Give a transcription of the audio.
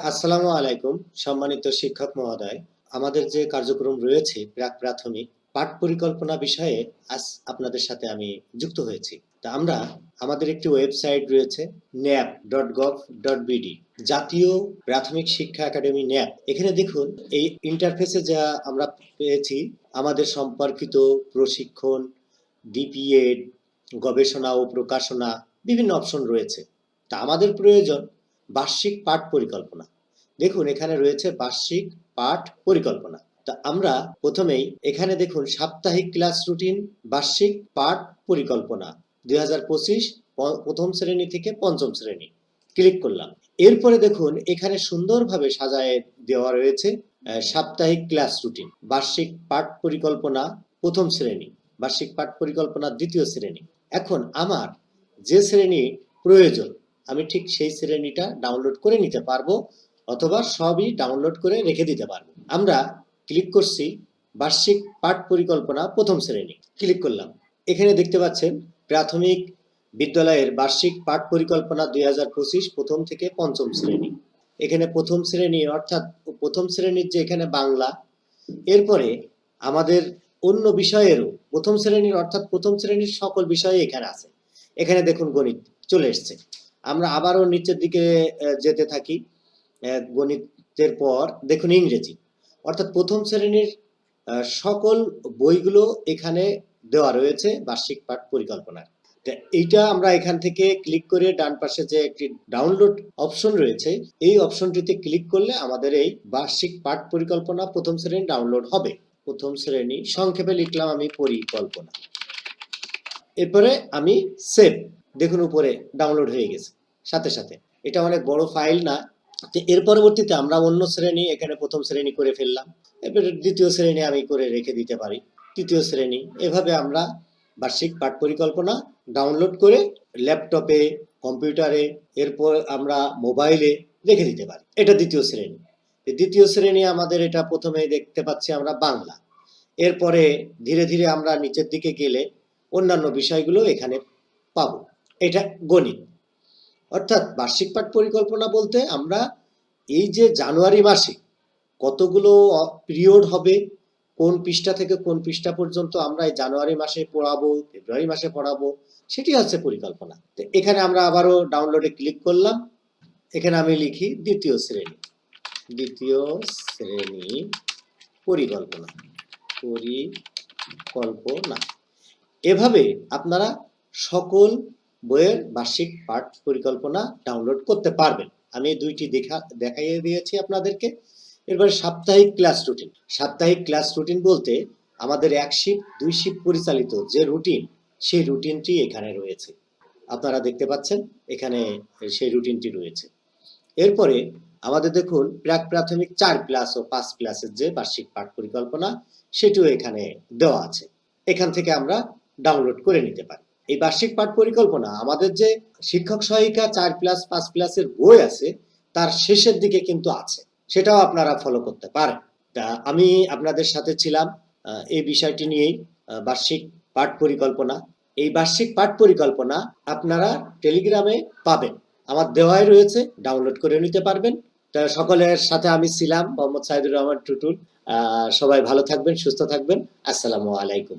আসসালামু আলাইকুম, সম্মানিত শিক্ষক মহোদয়। আমাদের যে কার্যক্রম রয়েছে প্রাক প্রাথমিক পাঠ পরিকল্পনা বিষয়ে আজ আপনাদের সাথে আমি যুক্ত হয়েছি। তা আমরা, আমাদের একটি ওয়েবসাইট রয়েছে NAPE dot gov dot BD জাতীয় প্রাথমিক শিক্ষা একাডেমি ন্যাপ এখানে দেখুন, এই ইন্টারফেসে যা আমরা পেয়েছি, আমাদের সম্পর্কিত প্রশিক্ষণ ডিপিএড গবেষণা ও প্রকাশনা, বিভিন্ন অপশন রয়েছে। তা আমাদের প্রয়োজন। বার্ষিক পাঠ পরিকল্পনা। দেখুন, এখানে রয়েছে বার্ষিক পাঠ পরিকল্পনা। তা আমরা প্রথমেই এখানে দেখুন, সাপ্তাহিক ক্লাস রুটিন, বার্ষিক পাঠ পরিকল্পনা। দুই প্রথম শ্রেণি থেকে পঞ্চম শ্রেণি। ক্লিক করলাম। এরপরে দেখুন, এখানে সুন্দরভাবে সাজায় দেওয়া রয়েছে সাপ্তাহিক ক্লাস রুটিন, বার্ষিক পাঠ পরিকল্পনা প্রথম শ্রেণি, বার্ষিক পাঠ পরিকল্পনা দ্বিতীয় শ্রেণি। এখন আমার যে শ্রেণি প্রয়োজন আমি ঠিক সেই শ্রেণীটা ডাউনলোড করে নিতে পারব অথবা সবই ডাউনলোড করে রেখে দিতে পারব। আমরা ক্লিক করছি বার্ষিক পাঠ পরিকল্পনা প্রথম শ্রেণি। ক্লিক করলাম। এখানে দেখতে পাচ্ছেন প্রাথমিক বিদ্যালয়ের বার্ষিক পাঠ পরিকল্পনা দুই প্রথম থেকে পঞ্চম শ্রেণি। এখানে প্রথম শ্রেণি অর্থাৎ প্রথম শ্রেণির যে এখানে বাংলা, এরপরে আমাদের অন্য বিষয়েরও প্রথম শ্রেণির অর্থাৎ প্রথম শ্রেণির সকল বিষয় এখানে আছে। এখানে দেখুন গণিত চলে এসছে। আমরা আবারও নিচের দিকে যেতে থাকি গণিতের পর, দেখুন ইংরেজি। অর্থাৎ প্রথম শ্রেণির সকল বইগুলো এখানে দেওয়া রয়েছে বার্ষিক পাঠ পরিকল্পনার। তা এইটা আমরা এখান থেকে ক্লিক করে ডান পাশে যে একটি ডাউনলোড অপশন রয়েছে, এই অপশনটিতে ক্লিক করলে আমাদের এই বার্ষিক পাঠ পরিকল্পনা প্রথম শ্রেণি ডাউনলোড হবে। প্রথম শ্রেণি সংক্ষেপে লিখলাম আমি পরিকল্পনা। এরপরে আমি সেভ। দেখুন উপরে ডাউনলোড হয়ে গেছে। সাথে সাথে। এটা অনেক বড় ফাইল না। তো এর পরবর্তীতে আমরা অন্য শ্রেণি, এখানে প্রথম শ্রেণি করে ফেললাম। এরপরে দ্বিতীয় শ্রেণি আমি করে রেখে দিতে পারি। তৃতীয় শ্রেণি। এভাবে আমরা বার্ষিক পাঠ পরিকল্পনা ডাউনলোড করে ল্যাপটপে কম্পিউটারে এরপর আমরা মোবাইলে রেখে দিতে পারি। এটা দ্বিতীয় শ্রেণি। দ্বিতীয় শ্রেণি আমাদের এটা প্রথমে দেখতে পাচ্ছি আমরা বাংলা। এরপরে ধীরে ধীরে আমরা নিচের দিকে গেলে অন্যান্য বিষয়গুলো এখানে পাবো। এটা গণিত। অর্থাৎ বার্ষিক পাঠ পরিকল্পনা বলতে আমরা এই যে জানুয়ারি মাসে কতগুলো পিরিয়ড হবে, কোন পৃষ্ঠা থেকে কোন পৃষ্ঠা পর্যন্ত আমরা এই জানুয়ারি মাসে পড়াবো, ফেব্রুয়ারি মাসে পড়াবো, সেটি হচ্ছে পরিকল্পনা। তো এখানে আমরা আবারও ডাউনলোডে ক্লিক করলাম। এখানে আমি লিখি দ্বিতীয় শ্রেণি। দ্বিতীয় শ্রেণি পরিকল্পনা। পরিকল্পনা। এভাবে আপনারা সকল বইয়ের বার্ষিক পাঠ পরিকল্পনা ডাউনলোড করতে পারবেন। আমি দুইটি দেখা, দেখাইয়ে দিয়েছি আপনাদেরকে। এরপরে সাপ্তাহিক ক্লাস রুটিন সাপ্তাহিক ক্লাস রুটিন বলতে আমাদের এক শিফট দুই শিফট পরিচালিত যে রুটিন সেই রুটিনটি এখানে রয়েছে। আপনারা দেখতে পাচ্ছেন, এখানে সেই রুটিনটি রয়েছে। এরপরে আমাদের দেখুন, প্রাক প্রাথমিক চার ক্লাস ও পাঁচ ক্লাসের যে বার্ষিক পাঠ পরিকল্পনা, সেটিও এখানে দেওয়া আছে। এখান থেকে আমরা ডাউনলোড করে নিতে পারি। এই বার্ষিক পাঠ পরিকল্পনা আমাদের যে শিক্ষক সহায়িকা চার প্লাস পাঁচ প্লাসের বই আছে, তার শেষের দিকে কিন্তু আছে। সেটাও আপনারা ফলো করতে পারেন। তা আমি আপনাদের সাথে ছিলাম এই বিষয়টি নিয়েই বার্ষিক পাঠ পরিকল্পনা এই বার্ষিক পাঠ পরিকল্পনা আপনারা টেলিগ্রামে পাবেন। আমার দেওয়াই রয়েছে ডাউনলোড করে নিতে পারবেন। তা সকলের সাথে আমি ছিলাম, মোহাম্মদ সাইদুর রহমান টুটুল। সবাই ভালো থাকবেন, সুস্থ থাকবেন। আসসালামু আলাইকুম।